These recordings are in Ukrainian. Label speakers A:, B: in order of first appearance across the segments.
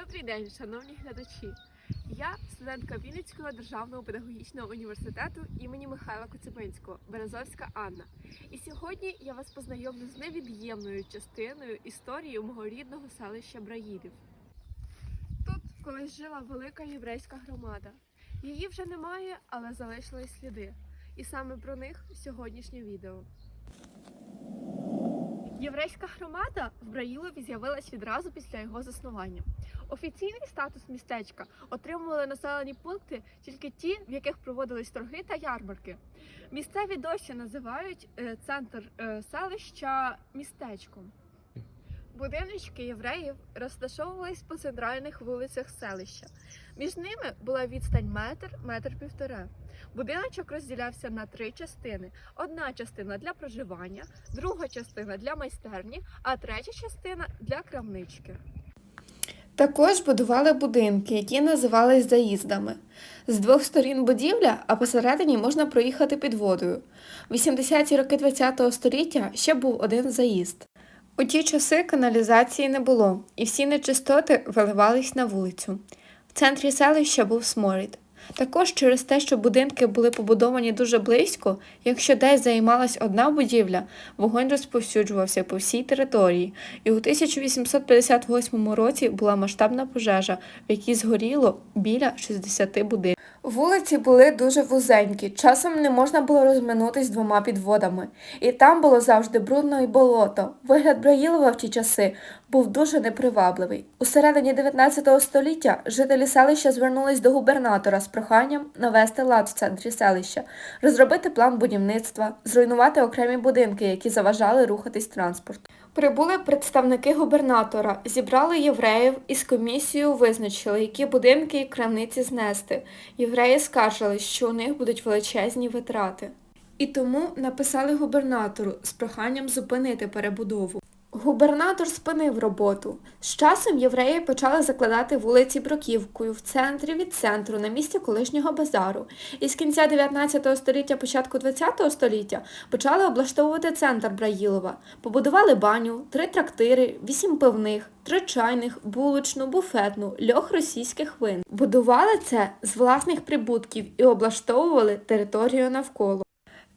A: Добрий день, шановні глядачі. Я студентка Вінницького державного педагогічного університету імені Михайла Коцюбинського, Березовська Анна. І сьогодні я вас познайомлю з невід'ємною частиною історії мого рідного селища Браїлів. Тут колись жила велика єврейська громада. Її вже немає, але залишились сліди. І саме про них сьогоднішнє відео. Єврейська громада в Браїлові з'явилась відразу після його заснування. Офіційний статус містечка отримували населені пункти тільки ті, в яких проводились торги та ярмарки. Місцеві досі називають е, центр е, селища містечком. Будиночки євреїв розташовувались по центральних вулицях селища. Між ними була відстань метр, метр півтора. Будиночок розділявся на три частини: одна частина для проживання, друга частина для майстерні, а третя частина для крамнички.
B: Також будували будинки, які називались заїздами. З двох сторін будівля, а посередині можна проїхати під водою. В 80-ті роки ХХ століття ще був один заїзд. У ті часи каналізації не було, і всі нечистоти виливались на вулицю. В центрі селища був сморід. Також через те, що будинки були побудовані дуже близько, якщо десь займалась одна будівля, вогонь розповсюджувався по всій території, і у 1858 році була масштабна пожежа, в якій згоріло біля 60 будинків. Вулиці були дуже вузенькі, часом не можна було розминутись двома підводами, і там було завжди брудно і болото. Вигляд Браїлова в ті часи був дуже непривабливий. У середині 19 століття жителі селища звернулись до губернатора з проханням навести лад в центрі селища, розробити план будівництва, зруйнувати окремі будинки, які заважали рухатись транспорту. Прибули представники губернатора, зібрали євреїв і з комісією визначили, які будинки і крамниці знести. Євреї скаржили, що у них будуть величезні витрати. І тому написали губернатору з проханням зупинити перебудову. Губернатор спинив роботу. З часом євреї почали закладати вулиці бруківкою в центрі від центру на місці колишнього базару. І з кінця 19 століття, початку 20 століття почали облаштовувати центр Браїлова. Побудували баню, три трактири, вісім пивних, три чайних, булочну, буфетну, льох російських вин. Будували це з власних прибутків і облаштовували територію навколо.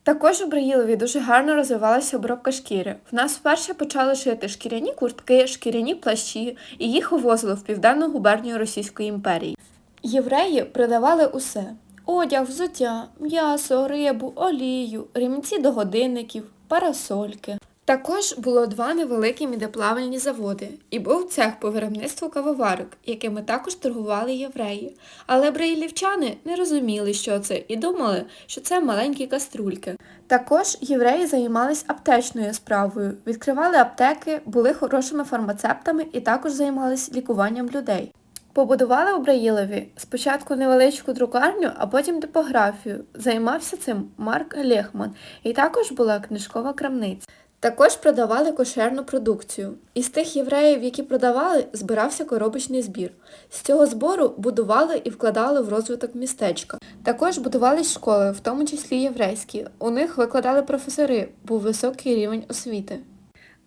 B: Також у Браїлові дуже гарно розвивалася обробка шкіри. В нас вперше почали шити шкіряні куртки, шкіряні плащі, і їх увозили в південну губернію Російської імперії. Євреї продавали усе: одяг, взуття, м'ясо, рибу, олію, ремінці до годинників, парасольки. Також було два невеликі мідоплавальні заводи, і був цех по виробництву кавоварок, якими також торгували євреї. Але браїлівчани не розуміли, що це, і думали, що це маленькі каструльки. Також євреї займались аптечною справою, відкривали аптеки, були хорошими фармацевтами і також займались лікуванням людей. Побудували у Браїлові спочатку невеличку друкарню, а потім типографію. Займався цим Марк Лехман, і також була книжкова крамниця. Також продавали кошерну продукцію. Із тих євреїв, які продавали, збирався коробочний збір. З цього збору будували і вкладали в розвиток містечка. Також будувались школи, в тому числі єврейські. У них викладали професори, був високий рівень освіти.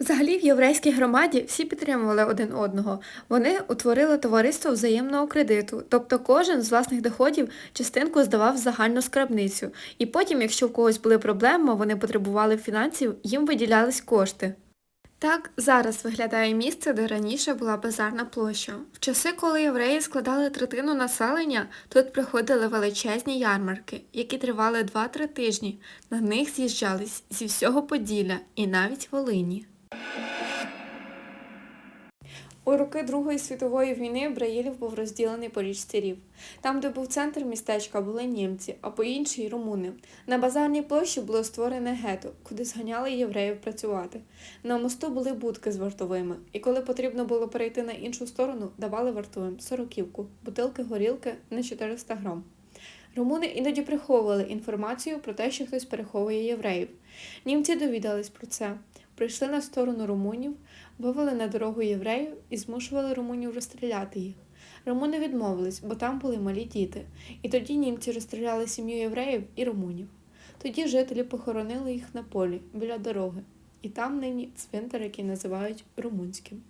B: Взагалі в єврейській громаді всі підтримували один одного. Вони утворили товариство взаємного кредиту, тобто кожен з власних доходів частинку здавав в загальну скрабницю, і потім, якщо в когось були проблеми, вони потребували фінансів, їм виділялись кошти. Так зараз виглядає місце, де раніше була базарна площа. В часи, коли євреї складали третину населення, тут приходили величезні ярмарки, які тривали 2-3 тижні. На них з'їжджались зі всього Поділля і навіть Волині. У роки Другої світової війни Браїлів був розділений по річці Рів. Там, де був центр містечка, були німці, а по іншій румуни. На базарній площі було створене гето, куди зганяли євреїв працювати. На мосту були будки з вартовими, і коли потрібно було перейти на іншу сторону, давали вартовим сороківку, бутилки горілки на 400 грам. Румуни іноді приховували інформацію про те, що хтось переховує євреїв. Німці довідались про це, прийшли на сторону румунів, вивели на дорогу євреїв і змушували румунів розстріляти їх. Румуни відмовились, бо там були малі діти, і тоді німці розстріляли сім'ю євреїв і румунів. Тоді жителі похоронили їх на полі біля дороги, і там нині цвинтар, який називають румунським.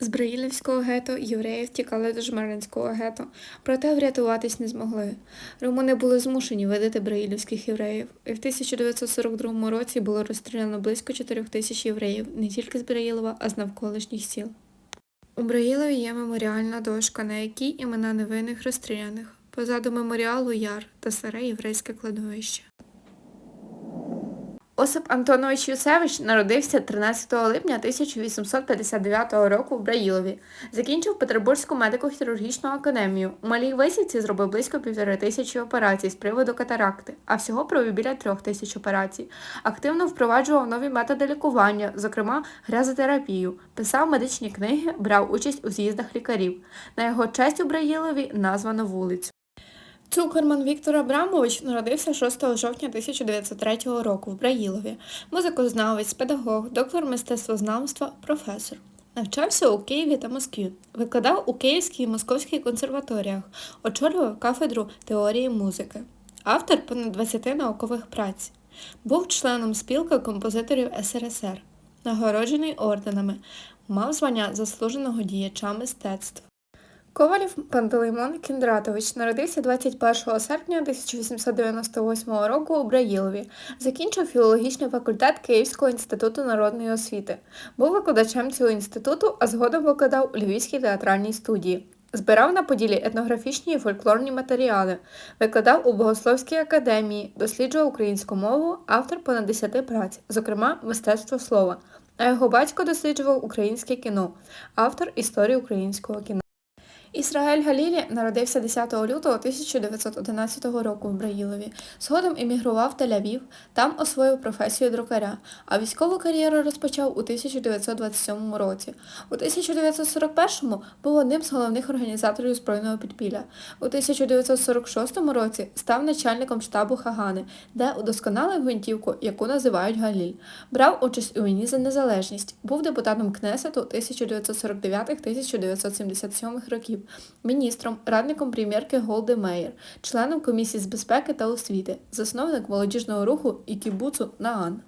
B: З Браїлівського гето євреї втікали до Жмеринського гето, проте врятуватись не змогли. Румуни були змушені видати браїлівських євреїв, і в 1942 році було розстріляно близько 4 тисяч євреїв не тільки з Браїлова, а з навколишніх сіл. У Браїлові є меморіальна дошка, на якій імена невинних розстріляних. Позаду меморіалу яр та старе єврейське кладовище. Осип Антонович Юсевич народився 13 липня 1859 року в Браїлові. Закінчив Петербурзьку медико-хірургічну академію. У малій висівці зробив близько півтори тисячі операцій з приводу катаракти, а всього провів біля трьох тисяч операцій. Активно впроваджував нові методи лікування, зокрема грязотерапію, писав медичні книги, брав участь у з'їздах лікарів. На його честь у Браїлові названо вулицю. Цукерман Віктор Абрамович народився 6 жовтня 1903 року в Браїлові. Музикознавець, педагог, доктор мистецтвознавства, професор. Навчався у Києві та Москві. Викладав у Київській і Московській консерваторіях, очолював кафедру теорії музики. Автор понад 20 наукових праць. Був членом спілки композиторів СРСР, нагороджений орденами, мав звання заслуженого діяча мистецтв. Ковалів Пантелеймон Кіндратович народився 21 серпня 1898 року у Браїлові. Закінчив філологічний факультет Київського інституту народної освіти. Був викладачем цього інституту, а згодом викладав у Львівській театральній студії. Збирав на Поділі етнографічні і фольклорні матеріали, викладав у Богословській академії, досліджував українську мову, автор понад 10 праць, зокрема мистецтво слова. А його батько досліджував українське кіно, автор історії українського кіно. Ісраель Галілі народився 10 лютого 1911 року в Браїлові. Згодом емігрував в Тель-Авів, там освоїв професію друкаря, а військову кар'єру розпочав у 1927 році. У 1941-му був одним з головних організаторів збройного підпілля. У 1946 році став начальником штабу Хагани, де удосконалив гвинтівку, яку називають Галіль. Брав участь у війні за незалежність, був депутатом Кнесету 1949-1977 років міністром, радником прем'єрки Голди Мейер, членом комісії з безпеки та освіти, засновник молодіжного руху і кібуцу Наан.